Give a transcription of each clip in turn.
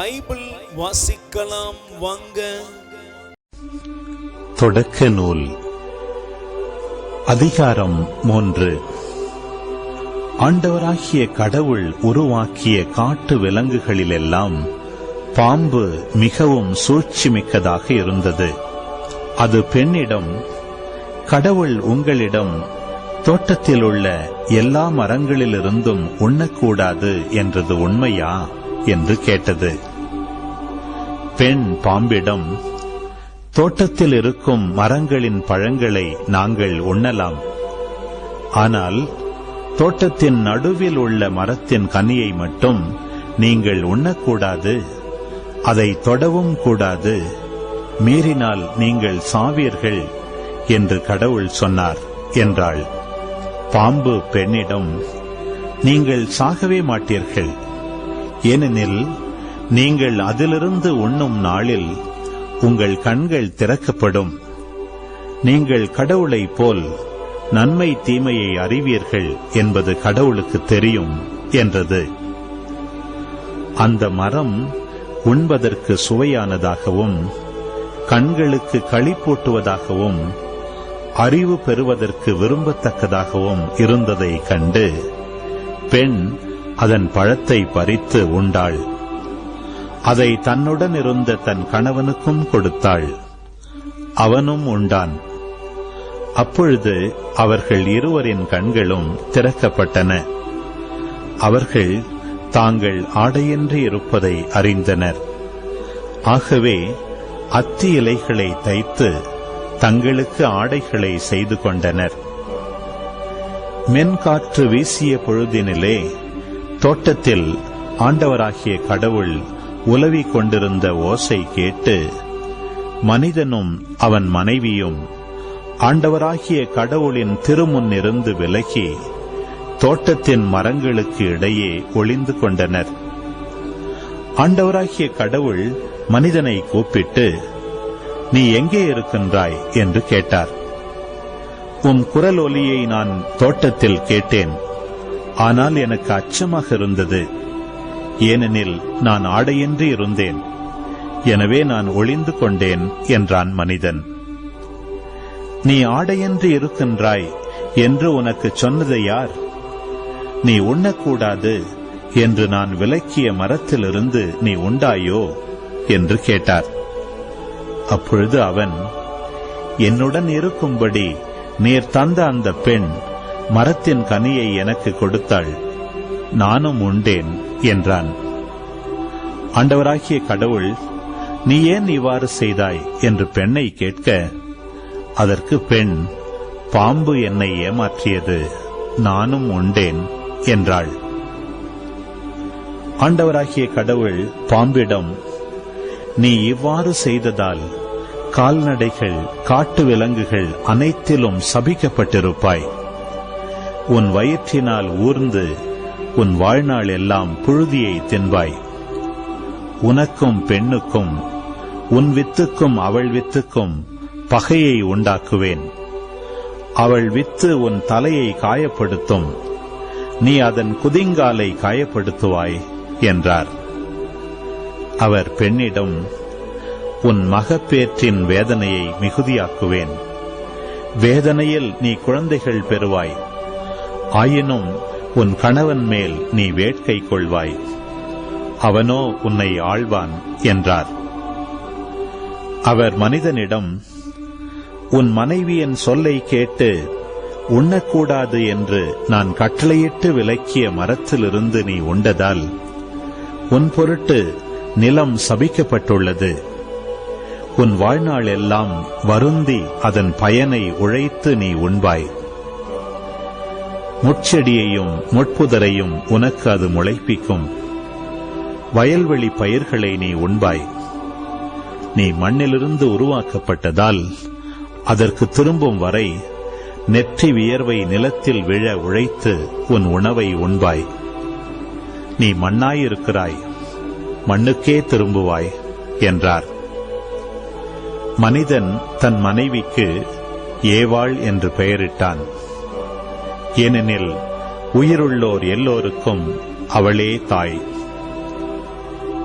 Bible வாசிக்கலாம் வாங்க. தொடக்க நூல் அதிகாரம் மூன்று. ஆண்டவராகிய கடவுள் உருவாக்கிய காட்டு விலங்குகளிலெல்லாம் பாம்பு மிகவும் சூழ்ச்சிமிக்கதாக இருந்தது. அது பெண்ணிடம் கடவுள் உங்களிடம் தோட்டத்தில் உள்ள எல்லா மரங்களிலிருந்தும் உண்ணக்கூடாது என்றது உண்மையா? என்று கேட்டது. பெண் பாம்பிடம் தோட்டத்தில் இருக்கும் மரங்களின் பழங்களை நாங்கள் உண்ணலாம். ஆனால் தோட்டத்தின் நடுவில் உள்ள மரத்தின் கனியை மட்டும் நீங்கள் உண்ணக்கூடாது. அதை தொடவும் கூடாது. மீறினால் நீங்கள் சாவீர்கள் என்று கடவுள் சொன்னார் என்றாள். பாம்பு பெண்ணிடம் நீங்கள் சாகவே மாட்டீர்கள். ஏனெனில் நீங்கள் அதிலிருந்து உண்ணும் நாளில் உங்கள் கண்கள் திறக்கப்படும். நீங்கள் கடவுளைப் போல் நன்மை தீமையை அறிவீர்கள் என்பது கடவுளுக்கு தெரியும் என்றது. அந்த மரம் உண்பதற்கு சுவையானதாகவும் கண்களுக்கு களிப்பூட்டுவதாகவும் அறிவு பெறுவதற்கு விரும்பத்தக்கதாகவும் இருந்ததை கண்டு பெண் அதன் பழத்தை பறித்து உண்டாள். அதை தன்னுடன் இருந்த தன் கணவனுக்கும் கொடுத்தாள். அவனும் உண்டான். அப்பொழுது அவர்கள் இருவரின் கண்களும் திறக்கப்பட்டன. அவர்கள் தாங்கள் ஆடையின்றி இருப்பதை அறிந்தனர். ஆகவே அத்தி இலைகளை தைத்து தங்களுக்கு ஆடைகளை செய்து கொண்டனர். மென்காற்று வீசிய பொழுதினிலே தோட்டத்தில் ஆண்டவராகிய கடவுள் உலவிக் கொண்டிருந்த ஓசை கேட்டு மனிதனும் அவன் மனைவியும் ஆண்டவராகிய கடவுளின் திருமுன்னிருந்து விலகி தோட்டத்தின் மரங்களுக்கு இடையே ஒளிந்து கொண்டனர். ஆண்டவராகிய கடவுள் மனிதனை கூப்பிட்டு நீ எங்கே இருக்கின்றாய்? என்று கேட்டார். உம் குரல் ஒலியை நான் தோட்டத்தில் கேட்டேன். ஆனால் எனக்கு அச்சமாக இருந்தது. ஏனெனில் நான் ஆடையின்றி இருந்தேன். எனவே நான் ஒளிந்து கொண்டேன் என்றான் மனிதன். நீ ஆடையின்றி இருக்கின்றாய் என்று உனக்கு சொன்னது யார்? நீ உண்ணக்கூடாது என்று நான் விலக்கிய மரத்திலிருந்து நீ உண்டாயோ? என்று கேட்டார். அப்பொழுது அவன் என்னுடன் இருக்கும்படி நீர் தந்த அந்த பெண் மரத்தின் கனியை எனக்கு கொடுத்தாள். நானும் உண்டேன் என்றான். ஆண்டவராகிய கடவுள் நீ ஏன் இவ்வாறு செய்தாய்? என்று பெண்ணை கேட்க அதற்கு பெண் பாம்பு என்னை ஏமாற்றியது நானும் உண்டேன் என்றாள். ஆண்டவராகிய கடவுள் பாம்பிடம் நீ இவ்வாறு செய்ததால் கால்நடைகள் காட்டு விலங்குகள் அனைத்திலும் சபிக்கப்பட்டிருப்பாய். உன் வயிற்றினால் ஊர்ந்து உன் வாழ்நாள் எல்லாம் புழுதியை தின்பாய். உனக்கும் பெண்ணுக்கும் உன் வித்துக்கும் அவள் வித்துக்கும் பகையை உண்டாக்குவேன். அவள் வித்து உன் தலையை காயப்படுத்தும். நீ அதன் குதிங்காலை காயப்படுத்துவாய் என்றார். அவர் பெண்ணிடம் உன் மகப்பேற்றின் வேதனையை மிகுதியாக்குவேன். வேதனையில் நீ குழந்தைகள் பெறுவாய். ஆயினும் உன் கணவன் மேல் நீ வேட்கை கொள்வாய். அவனோ உன்னை ஆழ்வான் என்றார். அவர் மனிதனிடம் உன் மனைவியின் சொல்லை கேட்டு உண்ணக்கூடாது என்று நான் கட்டளையிட்டு விலக்கிய மரத்திலிருந்து நீ உண்டதால் உன் பொருட்டு நிலம் சபிக்கப்பட்டுள்ளது. உன் வாழ்நாள் எல்லாம் வருந்தி அதன் பயனை உழைத்து நீ உண்பாய். முட்செடியையும் முட்புதரையும் உனக்கு அது முளைப்பிக்கும். வயல்வெளி பயிர்களை நீ உண்பாய். நீ மண்ணிலிருந்து உருவாக்கப்பட்டதால் அதற்கு திரும்பும் வரை நெற்றி வியர்வை நிலத்தில் விழ உழைத்து உன் உணவை உண்பாய். நீ மண்ணாயிருக்கிறாய். மண்ணுக்கே திரும்புவாய் என்றார். மனிதன் தன் மனைவிக்கு ஏவாள் என்று பெயரிட்டான். ஏனெனில் உயிருள்ளோர் எல்லோருக்கும் அவளே தாய்.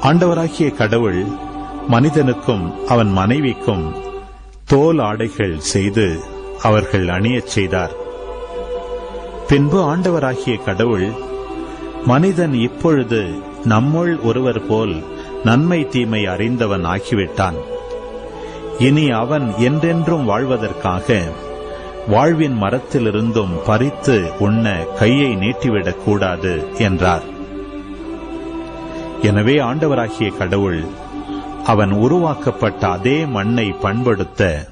ஆண்டவராகிய கடவுள் மனிதனுக்கும் அவன் மனைவிக்கும் தோல் ஆடைகள் செய்து அவர்கள் அணியச் செய்தார். பின்பு ஆண்டவராகிய கடவுள் மனிதன் இப்பொழுது நம்முள் ஒருவர் போல் நன்மை தீமை அறிந்தவன் ஆகிவிட்டான். இனி அவன் என்றென்றும் வாழ்வதற்காக வாழ்வின் மரத்திலிருந்தும் பறித்து உண்ண கையை நீட்டிவிடக் கூடாது என்றார். எனவே ஆண்டவராகிய கடவுள் அவன் உருவாக்கப்பட்ட அதே மண்ணை பண்படுத்த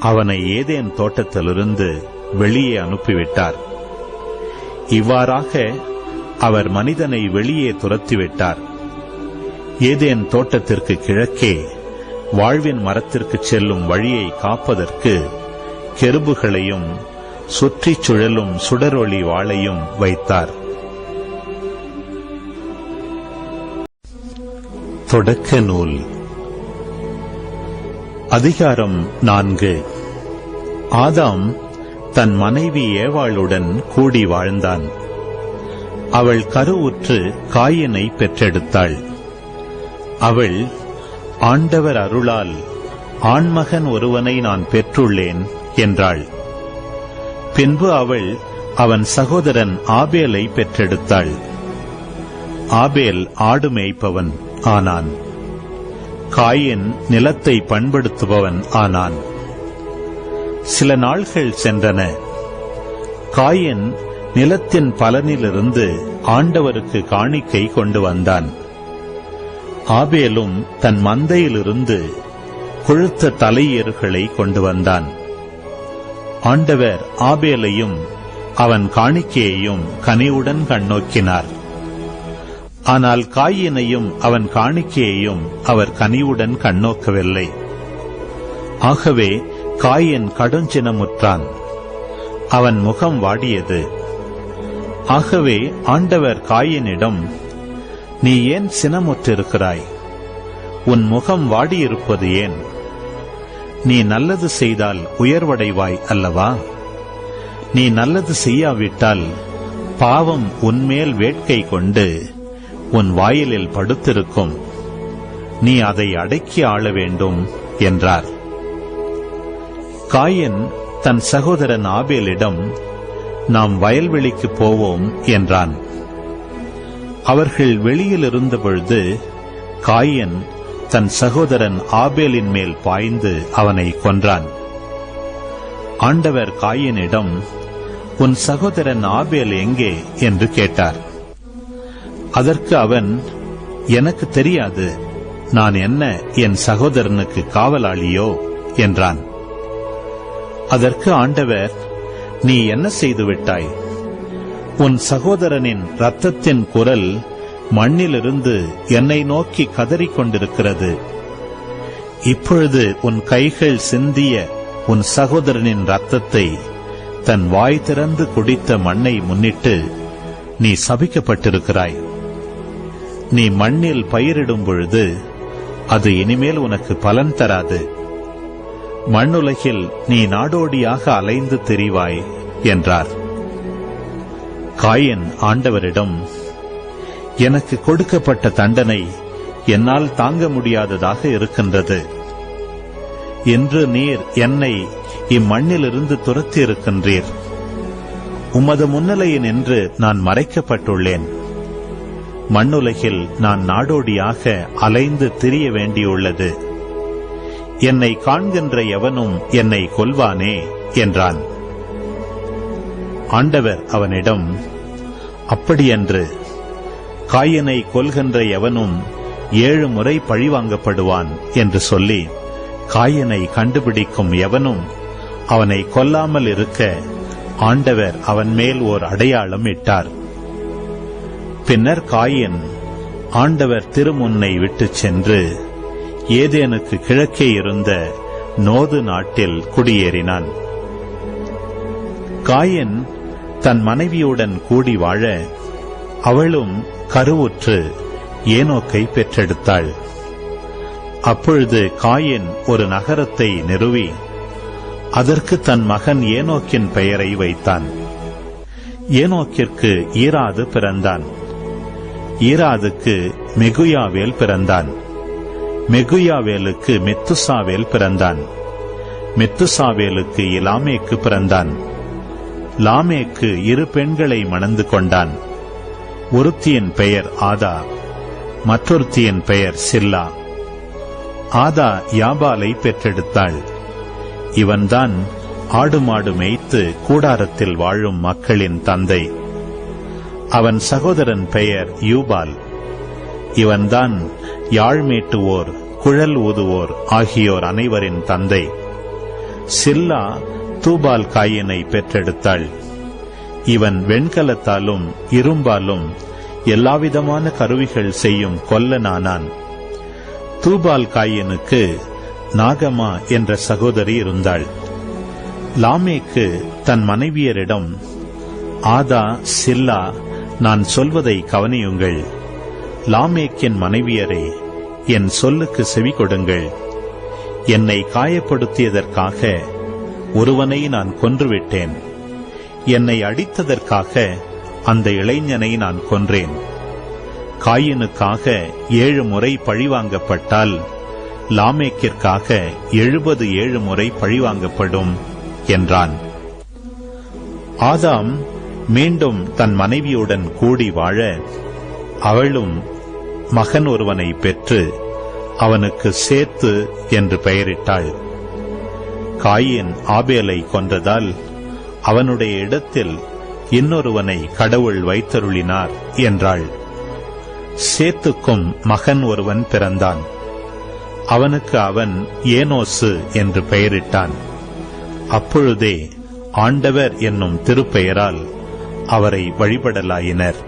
அவனை ஏதேன் தோட்டத்திலிருந்து வெளியே அனுப்பிவிட்டார். இவ்வாறாக அவர் மனிதனை வெளியே துரத்திவிட்டார். ஏதேன் தோட்டத்திற்கு கிழக்கே வாழ்வின் மரத்திற்கு செல்லும் வழியை காப்பதற்கு கெருபுகளையும் சுற்றிச் சுழலும் சுடரொளி வாளையும் வைத்தார். தொடக்க நூல். அதிகாரம் நான்கு. ஆதாம் தன் மனைவி ஏவாளுடன் கூடி வாழ்ந்தான். அவள் கருவுற்று காயினை பெற்றெடுத்தாள். அவள் ஆண்டவர் அருளால் ஆண்மகன் ஒருவனை நான் பெற்றுள்ளேன். என்றாள். பின்பு அவள் அவன் சகோதரன் ஆபேலை பெற்றெடுத்தாள். ஆபேல் ஆடு மேய்ப்பவன் ஆனான். காயின் நிலத்தை பண்படுத்துபவன் ஆனான். சில நாள்கள் சென்றன. காயின் நிலத்தின் பலனிலிருந்து ஆண்டவருக்கு காணிக்கை கொண்டு வந்தான். ஆபேலும் தன் மந்தையிலிருந்து கொழுத்த தலையேறுகளை கொண்டு வந்தான். ஆண்டவர் ஆபேலையும் அவன் காணிக்கையையும் கனிவுடன் கண்ணோக்கினார். ஆனால் காயினையும் அவன் காணிக்கையையும் அவர் கனிவுடன் கண்ணோக்கவில்லை. ஆகவே காயின் கடுஞ்சினமுற்றான். அவன் முகம் வாடியது. ஆகவே ஆண்டவர் காயினிடம் நீ ஏன் சினமுற்றிருக்கிறாய்? உன் முகம் வாடியிருப்பது ஏன்? நீ நல்லது செய்தால் உயர்வடைவாய் அல்லவா? நீ நல்லது செய்யாவிட்டால் பாவம் உன்மேல் வேட்கை கொண்டு உன் வாயிலில் படுத்திருக்கும். நீ அதை அடக்கி ஆள வேண்டும் என்றார். காயன் தன் சகோதரன் ஆபேலிடம் நாம் வயல்வெளிக்கு போவோம் என்றான். அவர்கள் வெளியில் இருந்தபொழுது காயன் தன் சகோதரன் ஆபேலின் மேல் பாய்ந்து அவனை கொன்றான். ஆண்டவர் காயனிடம் உன் சகோதரன் ஆபேல் எங்கே? என்று கேட்டார். அதற்கு அவன் எனக்கு தெரியாது. நான் என்ன என் சகோதரனுக்கு காவலாளியோ? என்றான். அதற்கு ஆண்டவர் நீ என்ன செய்து விட்டாய்? உன் சகோதரனின் ரத்தத்தின் குரல் மண்ணிலிருந்து என்னை நோக்கி கதறிக் கொண்டிருக்கிறது இப்பொழுது உன் கைகள் சிந்திய உன் சகோதரனின் ரத்தத்தை தன் வாய் திறந்து குடித்த மண்ணை முன்னிட்டு நீ சபிக்கப்பட்டிருக்கிறாய். நீ மண்ணில் பயிரிடும் பொழுது அது இனிமேல் உனக்கு பலன் தராது. மண்ணுலகில் நீ நாடோடியாக அலைந்து திரிவாய் என்றார். காயன் ஆண்டவரிடம் எனக்கு கொடுக்கப்பட்ட தண்டனை என்னால் தாங்க முடியாததாக இருக்கின்றது. என்று நீர் என்னை இம்மண்ணிலிருந்து துரத்தி இருக்கின்றீர் உமது முன்னிலையில் நின்று நான் மறைக்கப்பட்டுள்ளேன். மண்ணுலகில் நான் நாடோடியாக அலைந்து திரிய வேண்டியுள்ளது. என்னை காண்கின்ற எவனும் என்னை கொல்வானே என்றான். ஆண்டவர் அவனிடம் அப்படியன்று காயனை கொல்கின்ற எவனும் ஏழு முறை பழிவாங்கப்படுவான் என்று சொல்லி காயனை கண்டுபிடிக்கும் எவனும் அவனை கொல்லாமல் இருக்க ஆண்டவர் அவன் மேல் ஓர் அடையாளம் இட்டார். பின்னர் காயின் ஆண்டவர் திருமுன்னை விட்டுச் சென்று ஏதேனுக்கு கிழக்கே இருந்த நோது நாட்டில் குடியேறினான். காயின் தன் மனைவியுடன் கூடி வாழ அவளும் கருவுற்று ஏனோக்கை பெற்றெடுத்தாள். அப்பொழுது காயின் ஒரு நகரத்தை நிறுவி அதற்கு தன் மகன் ஏனோக்கின் பெயரை வைத்தான். ஏனோக்கிற்கு ஈராது பிறந்தான். ஈராதுக்கு மெகுயாவேல் பிறந்தான். மெகுயாவேலுக்கு மெத்துசாவேல் பிறந்தான். மெத்துசாவேலுக்கு இலாமேக்கு பிறந்தான். லாமேக்கு இரு பெண்களை மணந்து கொண்டான். ஒருத்தியின் பெயர் ஆதா மற்றொருத்தியின் பெயர் சில்லா. ஆதா யாபாலை பெற்றெடுத்தாள். இவன்தான் ஆடு மாடு மேய்த்து கூடாரத்தில் வாழும் மக்களின் தந்தை. அவன் சகோதரன் பெயர் யூபால். இவன்தான் யாழ் மேட்டுவோர் குழல் ஊதுவோர் ஆகியோர் அனைவரின் தந்தை. சில்லா தூபால் காயினை பெற்றெடுத்தாள். இவன் வெண்கலத்தாலும் இரும்பாலும் எல்லாவிதமான கருவிகள் செய்யும் கொல்லனானான். தூபால் காயனுக்கு நாகமா என்ற சகோதரி இருந்தாள். லாமேக்கு தன் மனைவியரிடம் ஆதா சில்லா நான் சொல்வதை கவனியுங்கள். லாமேக்கின் மனைவியரே என் சொல்லுக்கு செவி கொடுங்கள். என்னை காயப்படுத்தியதற்காக ஒருவனை நான் கொன்றுவிட்டேன். என்னை அடித்ததற்காக அந்த இளைஞனை நான் கொன்றேன். காயினுக்காக ஏழு முறை பழிவாங்கப்பட்டால் லாமேக்கிற்காக எழுபது ஏழு முறை பழிவாங்கப்படும் என்றான். ஆதாம் மீண்டும் தன் மனைவியுடன் கூடி வாழ அவளும் மகன் ஒருவனை பெற்று அவனுக்கு சேத்து என்று பெயரிட்டாள். காயின் ஆபேலை கொன்றதால் அவனுடைய இடத்தில் இன்னொருவனை கடவுள் வைத்தருளினார் என்றாள். சேத்துக்கும் மகன் ஒருவன் பிறந்தான். அவனுக்கு அவன் ஏனோசு என்று பெயரிட்டான். அப்பொழுதே ஆண்டவர் என்னும் திருப்பெயரால் அவரை வழிபடலாயினர்.